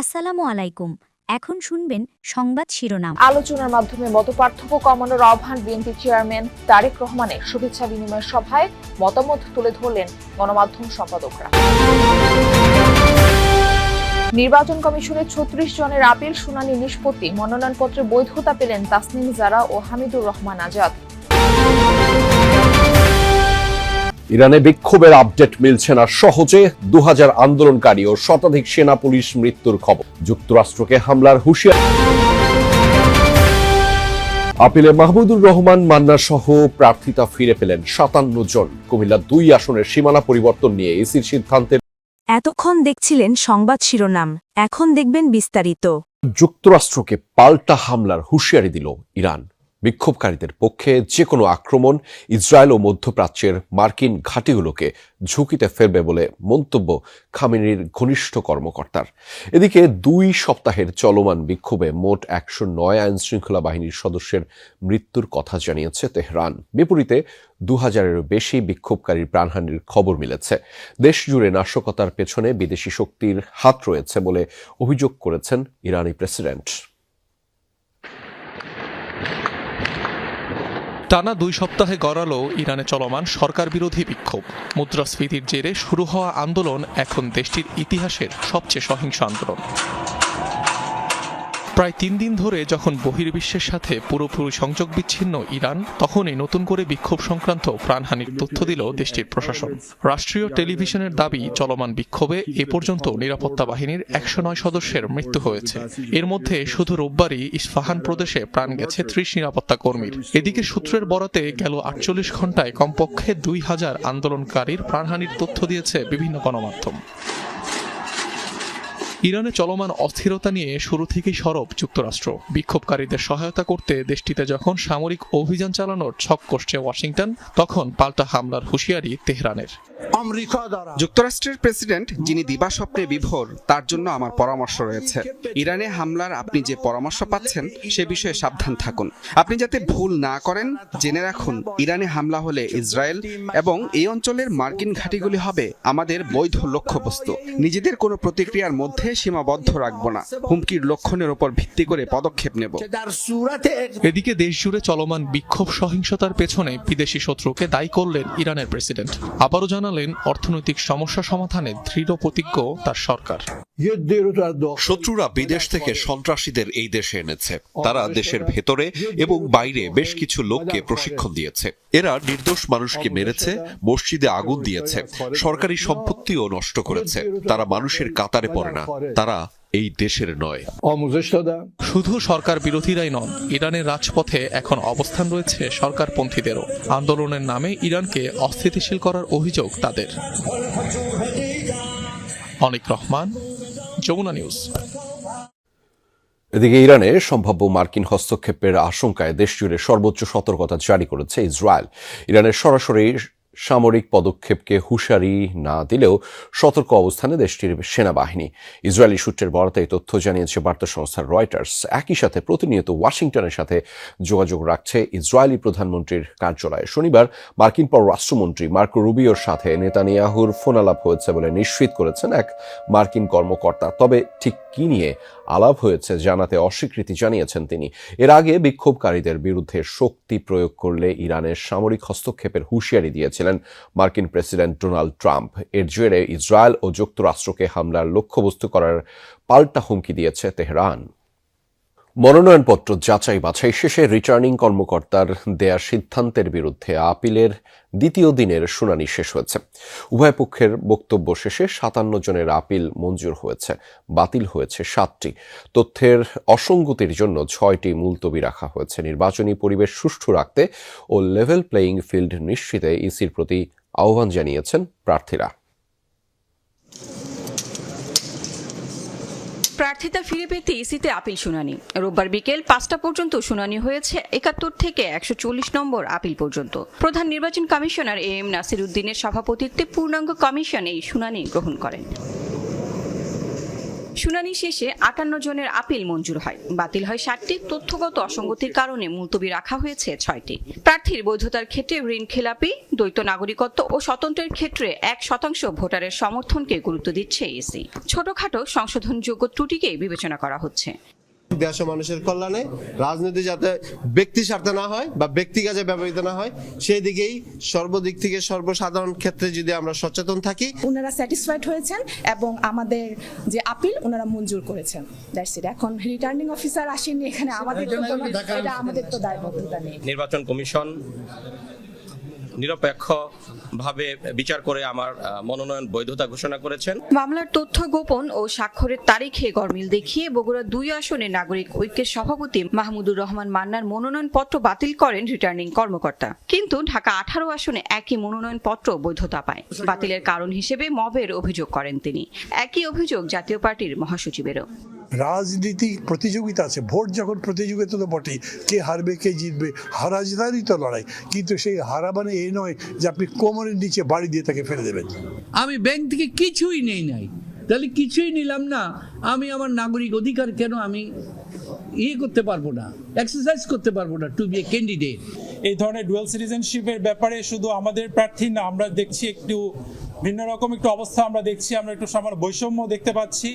আসসালামু আলাইকুম। এখন শুনবেন সংবাদ শিরোনাম। আলোচনার মাধ্যমে মতপার্থক্য কমানোর আহ্বান বিএনপি চেয়ারম্যান তারেক রহমানের। শুভেচ্ছা বিনিময় সভায় মতামত তুলে ধরলেন গণমাধ্যম সম্পাদকরা। নির্বাচন কমিশনের ছত্রিশ জনের আপিল শুনানি নিষ্পত্তি। মনোনয়নপত্রে বৈধতা পেলেন তাসনিম জারা ও হামিদুর রহমান আজাদ। ইরানে বিক্ষোভের আপডেট মিলছে না সহজে দু হাজার আন্দোলনকারী ও শতাধিক সেনা পুলিশ মৃত্যুর খবর। যুক্তরাষ্ট্রকে হামলার হুঁশিয়ার। আপিলে মাহমুদুর রহমান মান্না সহ প্রার্থিতা ফিরে পেলেন সাতান্ন জন। কুমিল্লা দুই আসনের সীমানা পরিবর্তন নিয়ে এসির সিদ্ধান্তের এতক্ষণ দেখছিলেন সংবাদ শিরোনাম এখন দেখবেন বিস্তারিত। যুক্তরাষ্ট্রকে পাল্টা হামলার হুঁশিয়ারি দিল ইরান। বিক্ষোভকারীদের পক্ষে যে কোনো আক্রমণ ইসরায়েল ও মধ্যপ্রাচ্যের মার্কিন ঘাঁটিগুলোকে ঝুঁকিতে ফেলবে বলে মন্তব্য খামেনির ঘনিষ্ঠ কর্মকর্তার। এদিকে দুই সপ্তাহের চলমান বিক্ষোভে মোট একশো নয় আইন শৃঙ্খলা বাহিনীর সদস্যের মৃত্যুর কথা জানিয়েছে তেহরান। বিপরীতে দু হাজারেরও বেশি বিক্ষোভকারীর প্রাণহানির খবর মিলেছে। দেশ জুড়ে নাশকতার পেছনে বিদেশি শক্তির হাত রয়েছে বলে অভিযোগ করেছেন ইরানি প্রেসিডেন্ট। টানা দুই সপ্তাহে গড়ালো ইরানে চলমান সরকার বিরোধী বিক্ষোভ। মুদ্রাস্ফীতির জেরে শুরু হওয়া আন্দোলন এখন দেশটির ইতিহাসের সবচেয়ে সহিংস আন্দোলন। প্রায় তিন দিন ধরে যখন বহির্বিশ্বের সাথে পুরোপুরি সংযোগ বিচ্ছিন্ন ইরান, তখনই নতুন করে বিক্ষোভ সংক্রান্ত প্রাণহানির তথ্য দিল দেশটির প্রশাসন। রাষ্ট্রীয় টেলিভিশনের দাবি, চলমান বিক্ষোভে এ পর্যন্ত নিরাপত্তা বাহিনীর একশো নয় সদস্যের মৃত্যু হয়েছে। এর মধ্যে শুধু রোববারই ইস্পাহান প্রদেশে প্রাণ গেছে ত্রিশ নিরাপত্তা কর্মীর। এদিকে সূত্রের বরাতে গেল আটচল্লিশ ঘন্টায় কমপক্ষে দুই হাজার আন্দোলনকারীর প্রাণহানির তথ্য দিয়েছে বিভিন্ন গণমাধ্যম। ইরানে চলমান অস্থিরতা নিয়ে শুরু থেকেই সরব যুক্তরাষ্ট্র। বিক্ষোভকারীদের সহায়তা করতে দেশটিতে যখন সামরিক অভিযান চালানোর ছক কষছে ওয়াশিংটন তখন পাল্টা হামলার হুঁশিয়ারি তেহরানের। যুক্তরাষ্ট্রের প্রেসিডেন্ট যিনি দিবাস্বপ্নে বিভোর তার জন্য আমার পরামর্শ রয়েছে। ইরানে হামলার আপনি যে পরামর্শ পাচ্ছেন সে বিষয়ে সাবধান থাকুন। আপনি যাতে ভুল না করেন জেনে রাখুন ইরানে হামলা হলে ইসরায়েল এবং এই অঞ্চলের মার্কিন ঘাঁটিগুলি হবে আমাদের বৈধ লক্ষ্যবস্তু। নিজেদের কোনো প্রতিক্রিয়ার মধ্যে সীমাবদ্ধ রাখব না। হুমকির লক্ষণের উপর ভিত্তি করে পদক্ষেপ নেব। এদিকে দেশ জুড়ে চলমান বিক্ষোভ সহিংসতার পেছনে বিদেশি শত্রুকে দায়ী করলেন ইরানের প্রেসিডেন্ট। আবারও জানালেন অর্থনৈতিক সমস্যা সমাধানে দৃঢ় প্রতিজ্ঞ তার সরকার। শত্রুরা বিদেশ থেকে সন্ত্রাসীদের এই দেশে এনেছে। তারা দেশের ভেতরে এবং বাইরে বেশ কিছু লোককে প্রশিক্ষণ দিয়েছে। এরা নির্দোষ মানুষকে মেরেছে মসজিদে আগুন দিয়েছে সরকারি সম্পত্তিও নষ্ট করেছে। তারা মানুষের কাতারে পড়ে না। তারা এই দেশের নয়। শুধু সরকার বিরোধীরাই নন ইরানের রাজপথে এখন অবস্থান রয়েছে সরকারপন্থীদেরও। আন্দোলনের নামে ইরানকে অস্থিতিশীল করার অভিযোগ তাদের। অনিক রহমান যমুনা নিউজ। এদিকে ইরানে সম্ভাব্য মার্কিন হস্তক্ষেপের আশঙ্কায় দেশজুড়ে সর্বোচ্চ সতর্কতা জারি করেছে ইসরায়েল। ইরানের সরাসরি সামরিক পদক্ষেপকে হুঁশিয়ারি না দিলেও সতর্ক অবস্থানে দেশটির সেনাবাহিনী। ইসরায়েলি সূত্রের বরাতে এই তথ্য জানিয়েছে বার্তা সংস্থা রয়টার্স। একই সাথে প্রতিনিয়ত ওয়াশিংটনের সাথে যোগাযোগ রাখছে ইসরায়েলি প্রধানমন্ত্রীর কার্যালয়ে। শনিবার মার্কিন পররাষ্ট্রমন্ত্রী মার্কো রুবিওর সাথে নেতানিয়াহুর ফোনালাপ হয়েছে বলে নিশ্চিত করেছেন এক মার্কিন কর্মকর্তা। তবে ঠিক কি নিয়ে আলাপ হয়েছে জানাতে অস্বীকৃতি জানিয়েছেন তিনি। এর আগে বিক্ষোভকারীদের বিরুদ্ধে শক্তি প্রয়োগ করলে ইরানের সামরিক হস্তক্ষেপের হুঁশিয়ারি দিয়েছিলেন মার্কিন প্রেসিডেন্ট ডোনাল্ড ট্রাম্প। এর জেরে ইসরায়েল ও যুক্তরাষ্ট্রকে হামলার লক্ষ্যবস্তু করার পাল্টা হুমকি দিয়েছে তেহরান। মনোনয়নপত্র যাচাই বাছাই শেষে রিটার্নিং কর্মকর্তার দেয়া সিদ্ধান্তের বিরুদ্ধে আপিলের দ্বিতীয় দিনের শুনানি শেষ হয়েছে। উভয় পক্ষের বক্তব্য শেষে সাতান্ন জনের আপিল মঞ্জুর হয়েছে, বাতিল হয়েছে সাতটি। তথ্যের অসঙ্গতির জন্য ছয়টি মুলতবি রাখা হয়েছে। নির্বাচনী পরিবেশ সুষ্ঠু রাখতে ও লেভেল প্লেয়িং ফিল্ড নিশ্চিতে ইসির প্রতি আহ্বান জানিয়েছেন প্রার্থীরা। প্রার্থিতা ফিরে পেতে ইসিতে আপিল শুনানি। রোববার বিকেল পাঁচটা পর্যন্ত শুনানি হয়েছে একাত্তর থেকে একশো চল্লিশ নম্বর আপিল পর্যন্ত। প্রধান নির্বাচন কমিশনার এ এম নাসির উদ্দিনের সভাপতিত্বে পূর্ণাঙ্গ কমিশন এই শুনানি গ্রহণ করেন। শুনানি শেষে আটান্ন জনের আপিল মঞ্জুর হয়। বাতিল হয় ষাটটি। তথ্যগত অসঙ্গতির কারণে মুলতবি রাখা হয়েছে ছয়টি। প্রার্থীর বৈধতার ক্ষেত্রে ঋণ খেলাপি, দ্বৈত নাগরিকত্ব ও স্বতন্ত্রের ক্ষেত্রে এক শতাংশ ভোটারের সমর্থনকে গুরুত্ব দিচ্ছে এসি ছোটখাটো সংশোধনযোগ্য ত্রুটিকে বিবেচনা করা হচ্ছে। দেশ মানুষের কল্যাণে রাজনীতি যাতে ব্যক্তি স্বার্থে না হয় বা ব্যক্তি কাজে ব্যবহৃত না হয় সেই দিকেই সর্বদিক থেকে সর্বসাধারণ ক্ষেত্রে যদি আমরা সচেতন থাকি। ওনারা স্যাটিসফাইড হয়েছেন এবং আমাদের যে আপিল ওনারা মঞ্জুর করেছেন। দ্যাটস ইট এখন রিটার্নিং অফিসার আসেননি এখানে আমাদের তো এটা আমাদের তো দায়বদ্ধতা নেই। নির্বাচন কমিশন নিরপেক্ষভাবে বিচার করে আমার মনোনয়ন বৈধতা ঘোষণা করেছেন। মামলার তথ্য গোপন ও স্বাক্ষরের তারিখে গরমিল দেখিয়ে বগুড়া দুই আসনে নাগরিক ঐক্যের সভাপতি মাহমুদুর রহমান মান্নার মনোনয়নপত্র বাতিল করেন রিটার্নিং কর্মকর্তা। কিন্তু ঢাকা আঠারো আসনে একই মনোনয়ন পত্র বৈধতা পায়। বাতিলের কারণ হিসেবে মবের অভিযোগ করেন তিনি। একই অভিযোগ জাতীয় পার্টির মহাসচিবেরও। রাজনীতি প্রতিযোগিতা আছে ভোট যখন প্রতিযোগিতা তো বটেই কে হারবে কে জিতবে হারা জেতারই তো লড়াই কিন্তু সেই হারা মানে এই নয় যে আপনি কোমরের নিচে বাড়ি দিয়ে তাকে ফেলে দেবেন। আমি ব্যাংক থেকে কিছুই নেই নাই তাহলে কিছুই নিলাম না আমি আমার নাগরিক অধিকার কেন আমি ইয়ে করতে পারব না এক্সারসাইজ করতে পারব না টু বি এ ক্যান্ডিডেট এই ধরনের ডুয়েল সিটিজেনশিপের ব্যাপারে শুধু আমাদের প্রার্থী না আমরা দেখছি একটু ভিন্ন রকম একটু অবস্থা আমরা দেখছি, আমরা একটু সামান্য বৈষম্য দেখতে পাচ্ছি।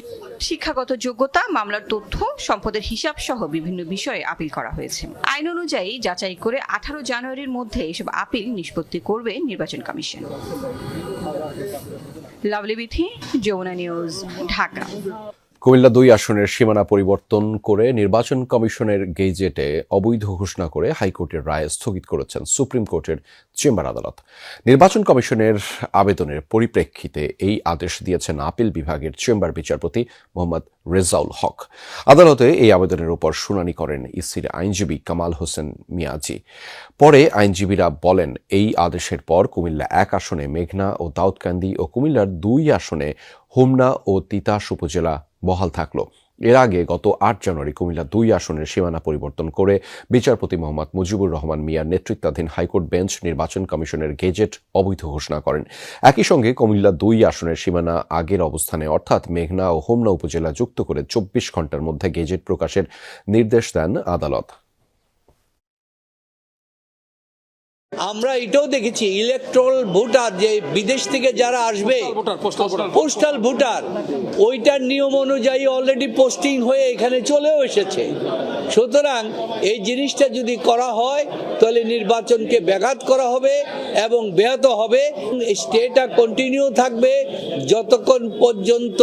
শিক্ষাগত যোগ্যতা, মামলার তথ্য, সম্পদের হিসাব সহ বিভিন্ন বিষয়ে আপিল করা হয়েছে। আইন অনুযায়ী যাচাই করে আঠারো জানুয়ারির মধ্যে এসব আপিল নিষ্পত্তি করবে নির্বাচন কমিশন। লাভলি বিথি, যমুনা নিউজ, ঢাকা। কুমিল্লা দুই আসনের সীমানা পরিবর্তন করে নির্বাচন কমিশনের গেজেটে অবৈধ ঘোষণা করে হাইকোর্টের রায় স্থগিত করেছেন সুপ্রিম কোর্টের চেম্বার আদালত। নির্বাচন কমিশনের আবেদনের পরিপ্রেক্ষিতে এই আদেশ দিয়েছেন আপিল বিভাগের চেম্বার বিচারপতি মোহাম্মদ রেজাউল হক। আদালতে এই আবেদনের উপর শুনানি করেন ইসির আইনজীবী কামাল হোসেন মিয়াজি। পরে আইনজীবীরা বলেন, এই আদেশের পর কুমিল্লা এক আসনে মেঘনা ও দাউদকান্দি ও কুমিল্লার দুই আসনে হোমনা ও তিতাস উপজেলা বহাল থাকল। এর আগে গত আট জানুয়ারি কুমিল্লা দুই আসনের সীমানা পরিবর্তন করে বিচারপতি মোহাম্মদ মুজিবুর রহমান মিয়ার নেতৃত্বাধীন হাইকোর্ট বেঞ্চ নির্বাচন কমিশনের গেজেট অবৈধ ঘোষণা করেন। একই সঙ্গে কুমিল্লা দুই আসনের সীমানা আগের অবস্থানে, অর্থাৎ মেঘনা ও হোমনা উপজেলা যুক্ত করে চব্বিশ ঘণ্টার মধ্যে গেজেট প্রকাশের নির্দেশ দেন আদালত। আমরা এটাও দেখেছি ইলেকট্রল ভোটার যে বিদেশ থেকে যারা আসবে পোস্টাল ভোটার ওইটার নিয়ম অনুযায়ী অলরেডি পোস্টিং হয়ে এখানে চলেও এসেছে। সুতরাং এই জিনিসটা যদি করা হয় তাহলে নির্বাচনকে ব্যাঘাত করা হবে এবং ব্যাহত হবে। স্টেটা কন্টিনিউ থাকবে যতক্ষণ পর্যন্ত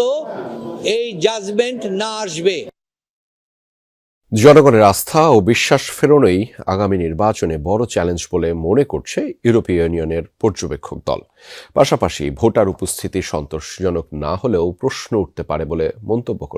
এই জাজমেন্ট না আসবে। জনগণের আস্থা ও বিশ্বাস ফেরানোই আগামী নির্বাচনে বড় চ্যালেঞ্জ বলে মনে করছে ইউরোপীয় ইউনিয়নের পর্যবেক্ষক দল। পাশাপাশি ভোটার উপস্থিতি সন্তোষজনক না হলেও প্রশ্ন উঠতে পারে বলে মন্তব্য করেছে।